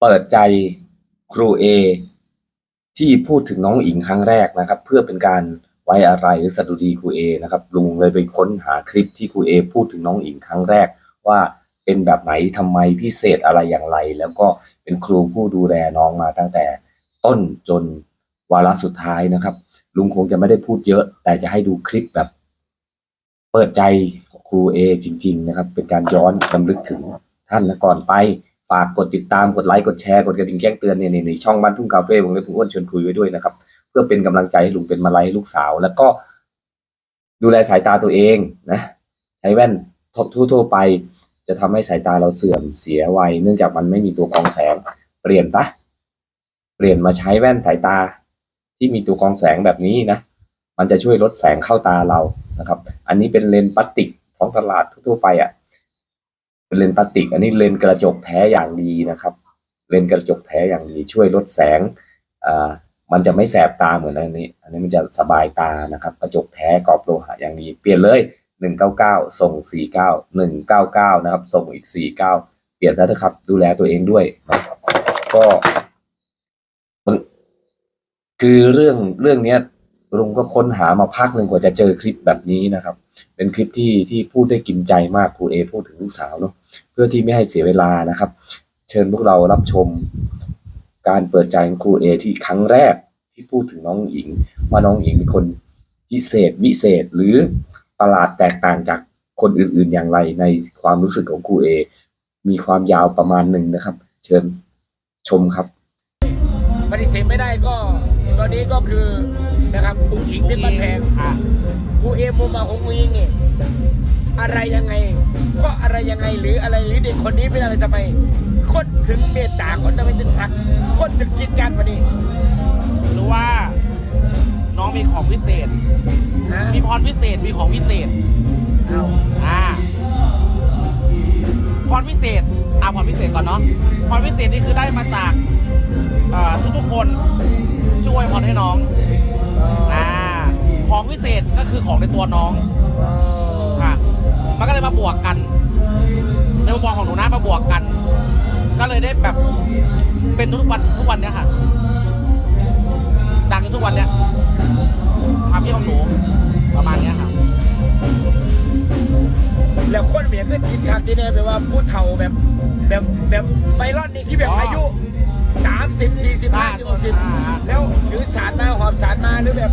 เปิดใจครูเอที่พูดถึงน้องอิงครั้งแรกนะครับ เพื่อเป็นการไว้อะไรหรือสดุดีครูเอนะครับลุงเลยไปค้นหาคลิปที่ครูเอพูดถึงน้องอิงครั้งแรก ว่าเป็นแบบไหนทำไมพิเศษอะไรอย่างไร แล้วก็เป็นครูผู้ดูแลน้องมาตั้งแต่ต้นจนวาระสุดท้ายนะครับ ลุงคงจะไม่ได้พูดเยอะ แต่จะให้ดูคลิปแบบ เปิดใจของครูเอจริง ๆ นะครับ เป็นการย้อนรำลึกถึงท่านและก่อนไป ฝากกดติดตามกดไลค์กดแชร์กดกระดิ่งแจ้งเตือนในในช่องบ้านทุ่งคาเฟ่วงเล็บผมอ้วนชวนคุยไว้ด้วยนะครับ เพื่อเป็นกำลังใจให้ลุงเป็นมาลัยให้ลูกสาว แล้วก็ดูแลสายตาตัวเองนะใช้แว่นทั่วๆไป จะทำให้สายตาเราเสื่อมเสียไวเนื่องจากมันไม่มีตัวกรองแสงเปลี่ยนปะเปลี่ยนมาใช้แว่นสายตาที่มีตัวกรองแสงแบบนี้นะ มันจะช่วยลดแสงเข้าตาเรานะครับ อันนี้เป็นเลนส์พลาสติกท้องตลาดทั่วๆไปอะ เลนส์พลาสติก อันนี้เลนส์กระจกแท้อย่างดีนะครับ เลนส์กระจกแท้อย่างดี ช่วยลดแสงอ่ามันจะไม่แสบตาเหมือนอันนี้ อันนี้มันจะสบายตานะครับ กระจกแท้กรอบโลหะอย่างดี เปลี่ยนเลยหนึ่งเก้าเก้าส่งสี่เก้าหนึ่งเก้าเก้านะครับ ส่งอีกสี่เก้าเปลี่ยนซะเถอะครับ ดูแลตัวเองด้วยนะครับก็มันคือเรื่องเรื่องเนี้ยลุงก็ค้นหามาพักหนึ่งกว่าจะเจอคลิปแบบนี้นะครับ เป็นคลิปที่ที่พูดได้กินใจมากครูเอพูดถึงลูกสาวเนาะ เพื่อที่ไม่ให้เสียเวลานะครับ เชิญพวกเรารับชม การเปิดใจของครูเอที่ครั้งแรกที่พูดถึงน้องหญิง ว่าน้องหญิงเป็นคนพิเศษวิเศษหรือประหลาดแตกต่างจากคนอื่นๆอย่างไรในความรู้สึกของครูเอมีความยาวประมาณหนึ่งนะครับ เชิญชมครับปฏิเสธไม่ได้ก็ตอนนี้ก็คือนะครับอุ้งอิงเป็นบ้านแพงครูเอมมุมมองของอุ้งอิงนี่ อะไรยังไงเพราะอะไรยังไงหรืออะไรหรือเด็กคนนี้เป็นอะไรทำไมคนถึงเมตตาคนทำไมถึงรักคนถึงกินกันวันนี้หรือว่า น้องมีของพิเศษ นะมีพรพิเศษมีของพิเศษเอาอ่าพรพิเศษอ่าพรพิเศษก่อนเนาะพรพิเศษนี่คือได้มาจากเอ่อทุกๆคนช่วยพรให้น้องอ่าของพิเศษก็คือของในตัวน้องค่ะ มันก็เลยมาบวกกัน ในมุมมองของหนูนะมาบวกกัน ก็เลยได้แบบเป็นทุกวันทุกวันเนี้ยค่ะ ดังจนทุกวันเนี้ยความคิดของหนูประมาณเนี้ยค่ะแล้วคนเมียก็กินคักที่เนี่ยแบบว่าผู้เฒ่าแบบแบบแบบไบรอนนี่ที่แบบอ๋ออ อายุ30 40 50 60แล้วหรือสารมาหอบสารมาหรือแบบ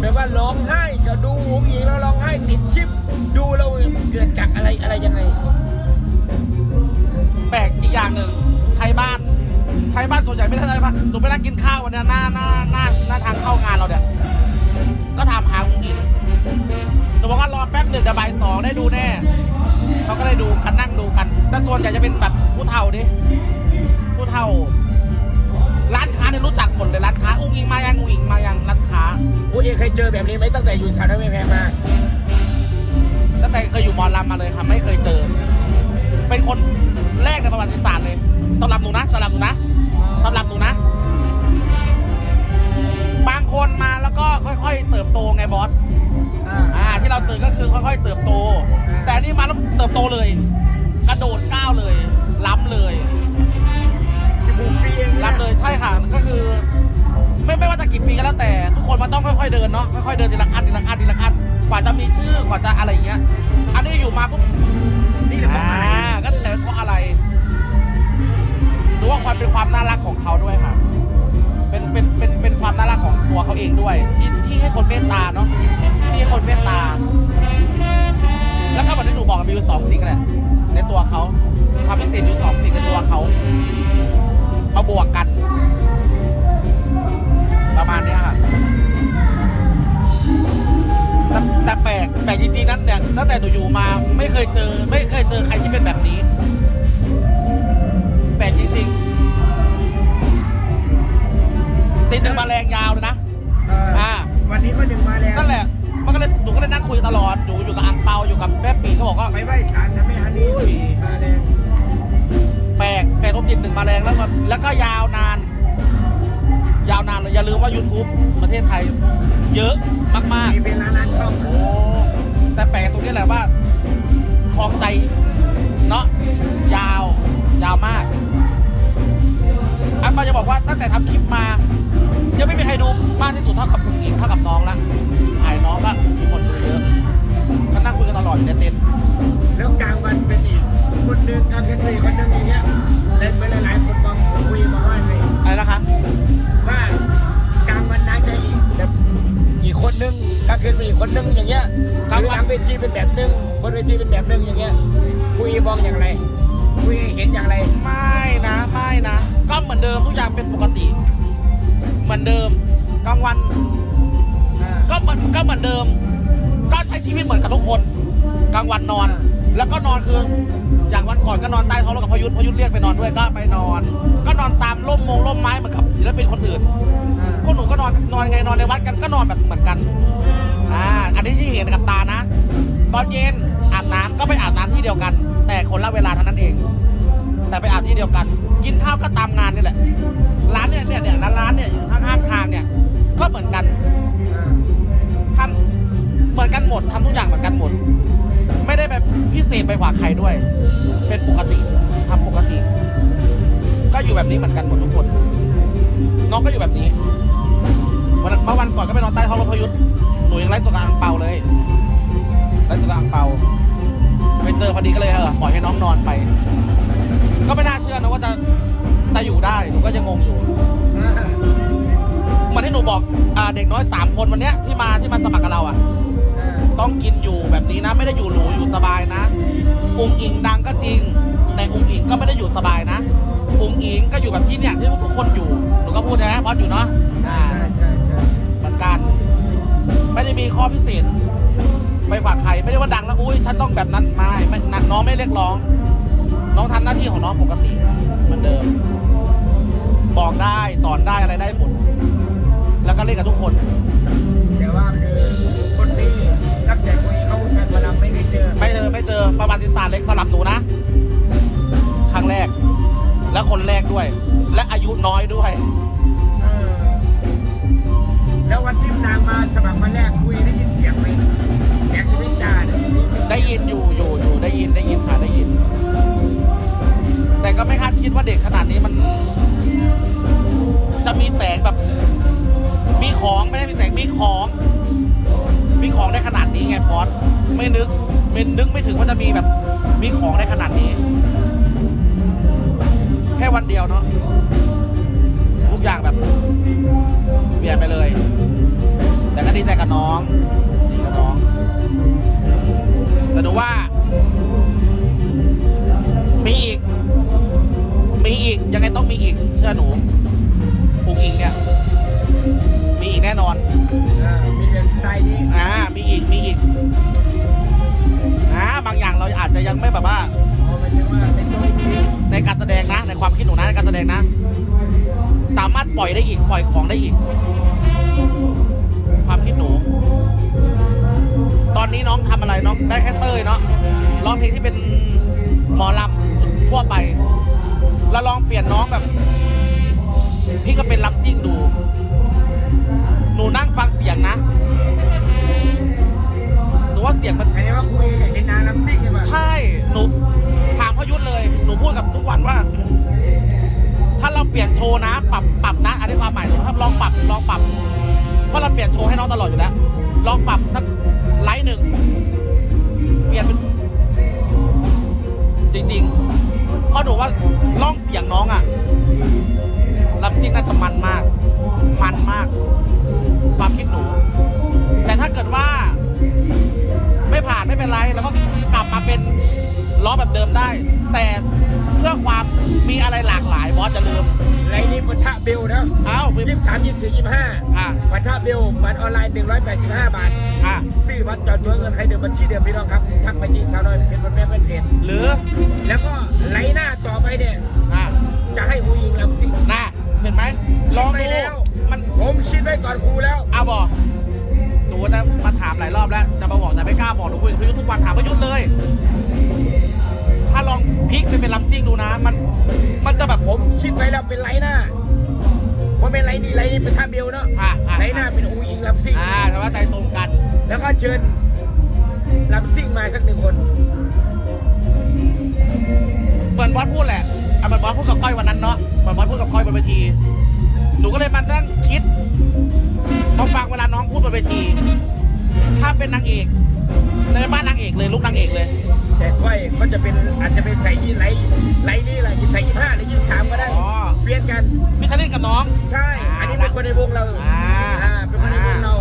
แบบว่าร้องไห้จะดูหงอิงแล้วร้องไห้ติดคลิป ดูแล้วเกิดจากอะไรอะไรยังไง แปลกอีกอย่างหนึ่งไทยบ้านไทยบ้านส่วนใหญ่ไม่ใช่ไทยบ้านหนูไปนั่งกินข้าววันเนี้ยหน้าหน้าหน้าหน้าทางเข้างานเราเนี่ยก็ถามหาอุ้งอิงหนูบอกว่ารอแป๊บหนึ่งเดี๋ยวบ่ายสองได้ดูแน่เขาก็เลยดูกันนั่งดูกัน แต่ส่วนใหญ่จะเป็นแบบผู้เฒ่าดิผู้เฒ่า ร้านค้าเนี่ยรู้จักหมดเลยร้านค้าอุ้งอิงมายังอุ้งอิงมายังร้านค้าคุณเอเคยเจอแบบนี้ไหมตั้งแต่อยู่สาวน้อยไม่แพงมาตั้งแต่เคยอยู่หมอลำมาเลยค่ะไม่เคยเจอ เป็นคนแรกในประวัติศาสตร์เลยสำหรับหนูนะสำหรับหนูนะสำหรับหนูนะ บางคนมาแล้วก็ค่อย ๆ เติบโตไงบอสอ่าที่เราเจอก็คือค่อย ๆ เติบโต แต่อันนี่มาแล้วเติบโตเลย กระโดดก้าวเลย ล้ำเลย สิบหกปีเองนะรับเลยใช่ค่ะก็คือ ไม่ไม่ว่าจะกี่ปีก็แล้วแต่ ทุกคนมันต้องค่อยๆเดินเนาะค่อยๆเดินทีละขั้นทีละขั้นทีละขั้นกว่าจะมีชื่อกว่าจะอะไรอย่างเงี้ย อันนี้อยู่มาปุ๊บนี่แหละเพราะอะไรอ่าก็แต่เพราะอะไรหรือว่าความเป็นความน่ารักของเขาด้วยค่ะ เป็นเป็นเป็นเป็นความน่ารักของตัวเขาเองด้วย ที่ที่ให้คนเมตตาเนาะที่ให้คนเมตตา แล้วก็เหมือนที่หนูบอกมีอยู่สองสิ่งแหละในตัวเขาความพิเศษอยู่สองสิ่งในตัวเขา มาบวกกัน ประมาณเนี้ยค่ะแต่แต่แปลกแปลกจริงๆนั้นเนี่ยตั้งแต่หนูอยู่มาไม่เคยเจอ ไม่เคยเจอใครที่เป็นแบบนี้ แปลกจริงๆติดหนึ่งแมาแรงยาวเลยนะเอ่ออ่า วันนี้ก็หนึ่งมาแล้วนั่นแหละ มันก็เลยหนูก็เลยนั่งคุยตลอด หนูอยู่กับอังเปาอยู่กับแม่ปีเขาบอกว่า ไปไหว้ศาลนะแม่ฮันนี่อุ้ย มาแล้ว แปลกแปลกตรงจิตหนึ่งมาแรงแล้วก็แล้วก็ยาวนาน ยาวนานเลยอย่าลืมว่า YouTube ประเทศไทย เยอะมากมีเป็นล้านล้านช่อง ๆ โอ้ เวทีเป็นแบบหนึ่งบนเวทีเป็นแบบหนึ่งอย่างเงี้ยคุยมองอย่างไรคุยเห็นอย่างไร ไม่นะไม่นะ ก็เหมือนเดิมทุกอย่างเป็นปกติ เหมือนเดิมกลางวันอ่าก็เหมือนก็เหมือนเดิม ก็ใช้ชีวิตเหมือนกับทุกคนกลางวันนอน แล้วก็นอนคืออย่างวันก่อนก็นอนใต้ท้องรถกับพยุทธพยุทธเรียกไปนอนด้วยก็ไปนอน ก็นอนตามร่มมงร่มไม้เหมือนกับศิลปินคนอื่นพวกหนูก็นอนนอนไงนอนในวัดกันก็นอนแบบเหมือนกัน อ่าอันนี้ที่เห็นกับตานะ ตอนเย็นอาบน้ำก็ไปอาบน้ำที่เดียวกัน แต่คนละเวลาเท่านั้นเอง แต่ไปอาบที่เดียวกัน กินข้าวก็ตามงานนี่แหละ ร้านเนี่ยเนี่ยเนี่ยร้านเนี่ยอยู่ข้างๆทางเนี่ย ก็เหมือนกันทำเหมือนกันหมดทำทุกอย่างเหมือนกันหมด ไม่ได้แบบพิเศษไปกว่าใครด้วย เป็นปกติทำปกติ ก็อยู่แบบนี้เหมือนกันหมดทุกคน น้องก็อยู่แบบนี้ วันเมื่อวันก่อนก็ไปนอนใต้ท้องรถพยุทธ หนูยังไล่สดกับอังเปาเลยไล่สดกับอังเปาไปเจอพอดีก็เลยเออปล่อยให้น้องนอนไป ก็ไม่น่าเชื่อนะว่าจะจะอยู่ได้หนูก็ยังงงอยู่มือนที่หนูบอกอ่าเด็กน้อยสามคนวันเนี้ยที่มาที่มาสมัครกับเราอะต้องกินอยู่แบบนี้นะ ไม่ได้อยู่หรูอยู่สบายนะอุงอิงดังก็จริง แต่อุงอิงก็ไม่ได้อยู่สบายนะอุงอิงก็อยู่แบบที่เนี่ยที่ทุกคนอยู่หนูก็พูดนะบอสอยู่เนาะอ่า ไม่ได้มีข้อพิเศษไปกว่าใครไม่ได้ว่าดังแล้วอุ้ยฉันต้องแบบนั้นไม่ไม่นักน้องไม่เรียกร้อง น้องทำหน้าที่ของน้องปกติเหมือนเดิม บอกได้สอนได้อะไรได้หมดแล้วก็เล่นกับทุกคน แต่ว่าคือคนนี้ตั้งแต่คุยเข้าวงการมาดำไม่เคยเจอ ไม่เจอไม่เจอประวัติศาสตร์เล็กสลับหนูนะ ครั้งแรก และคนแรกด้วย และอายุน้อยด้วยเออแล้ววันที่ เดียวเนาะทุกอย่างแบบเปลี่ยนไปเลย แต่ก็ดีใจกับน้องดีกับน้อง แต่หนูว่า มีอีก มีอีก ยังไงต้องมีอีก เชื่อหนูปุงอิงเนี่ย มีอีกแน่นอนเออมีแบบสไตล์นี้อ่า มีอีก มีอีกนะบางอย่างเราอาจจะยังไม่แบบว่า อ๋อหมายถึงว่าเป็นตัวจริง ในการแสดงนะในความคิดหนูนะในการแสดงนะ สามารถปล่อยได้อีกปล่อยของได้อีก ความคิดหนู ตอนนี้น้องทำอะไรน้องได้แค่เต้ยเนาะร้องเพลงที่เป็นหมอลำทั่วไป แล้วลองเปลี่ยนน้องแบบ พี่ก็เป็นลับซิ่งดู หนูนั่งฟังเสียงนะหนูว่าเสียงมันแสดงว่าคุยเห็นนางลำซิ่งใช่ไหมใช่หนูถาม พ่อยุทธเลย หนูพูดกับทุกวันว่า ถ้าเราเปลี่ยนโชว์นะ ปรับปรับนะ อันนี้ความหมายหนูถ้าลองปรับลองปรับ เพราะเราเปลี่ยนโชว์ให้น้องตลอดอยู่แล้ว ลองปรับสักไลท์หนึ่ง เปลี่ยนเป็นจริงๆเพราะหนูว่าล่องเสียงน้องอะรับซิ่งน่าจะมันมาก มันมาก ความคิดหนู เป็นล้อแบบเดิมได้ แต่เพื่อความมีอะไรหลากหลายบอสจะลืม ไรนี้ปะทะเบลนะเอ้ายี่สิบสามยี่สิบสี่ยี่สิบห้าอะ ปะทะเบลบัตรออนไลน์หนึ่งร้อยแปดสิบห้าบาทอะ ซื้อบัตรจอดตัวเงินใครเดิมบัญชีเดิมพี่น้องครับทักไปที่สาวน้อยเป็นคนแม่เป็นเพจหรือแล้วก็ไลน์หน้าต่อไปเนี่ยอะจะให้ครูยิงลำซิ่งน่ะเห็นไหมลองไปดูแล้ว มันผมคิดไว้ก่อนครูแล้ว เอาบอก หนูจะมาถามหลายรอบแล้วจะมาบอกแต่ไม่กล้าบอกหนูคุยกับพี่ยุทธทุกวันถามพี่ยุทธเลย ถ้าลองพลิกไปเป็นลำซิ่งดูนะ มันมันจะแบบผมคิดไว้แล้วเป็นไลน์หน้าว่าเป็นไลน์นี้ไลน์นี้เป็นท่าเบลเนาะอะอะไลน์หน้าเป็นครูยิงลำซิ่งอ่าแต่ว่าใจตรงกัน แล้วก็เชิญลำซิ่งมาสักหนึ่งคน เหมือนบอสพูดแหละอะเหมือนบอสพูดกับก้อยวันนั้นเนาะเหมือนบอสพูดกับก้อยบนเวที หนูก็เลยมานั่งคิดพอฟังเวลาน้องพูดบนเวที ถ้าเป็นนางเอก ในบ้านนางเอกเลยลูกนางเอกเลย แต่ก้อยก็จะเป็นอาจจะเป็นใส่ยี่ไลท์ไลท์นี่แหละใส่ยี่ห้าหรือยี่สามก็ได้อ๋อ เฟียนกันฟิชเชอร์ลินกับน้อง ใช่ อันนี้เป็นคนในวงเราอ่า อ่าเป็นคนในวงเรา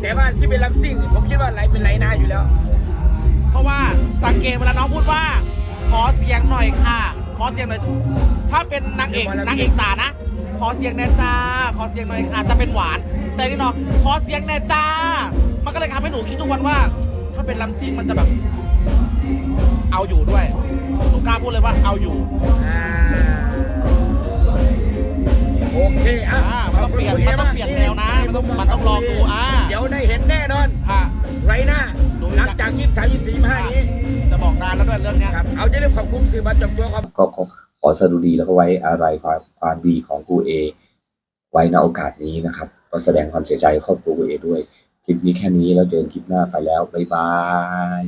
แต่แต่ว่าที่เป็นลำซิ่งเนี่ยผมคิดว่าไหลเป็นไหลนาอยู่แล้ว เพราะว่าสังเกตเวลาน้องพูดว่า ขอเสียงหน่อยค่ะ ขอเสียงหน่อย ถ้าเป็นนางเอกนางเอกจ๋านะ ขอเสียงแน่จ้า ขอเสียงหน่อยค่ะ จะเป็นหวาน แต่นี่เนาะขอเสียงแน่จ้า มันก็เลยทำให้หนูคิดทุกวันว่า ถ้าเป็นลำซิ่งมันจะแบบ เอาอยู่ด้วยหนูกล้าพูดเลยว่าเอาอยู่อ่าโอเคอะอ่ามันต้องเปลี่ยนมันต้องเปลี่ยนแนวนะมันต้องมันต้องลองดูอ่า เดี๋ยวได้เห็นแน่นอน ค่ะ ไรหน้าดู หลังจากยี่สิบสามยี่สิบสี่ห้านี้จะบอกนานแล้วด้วยเรื่องเนี้ย ครับ เอาจะเรื่องขอบคุณสื่อบัตรจบตัวครับ ก็ขอ ขอสดุดีแล้วก็ไว้อะไรความความดีของครูเอไว้ในโอกาสนี้นะครับ ก็แสดงความเสียใจครอบครัวครูเอด้วย คลิปนี้แค่นี้แล้วเจอกันคลิปหน้าไปแล้ว บ๊ายบาย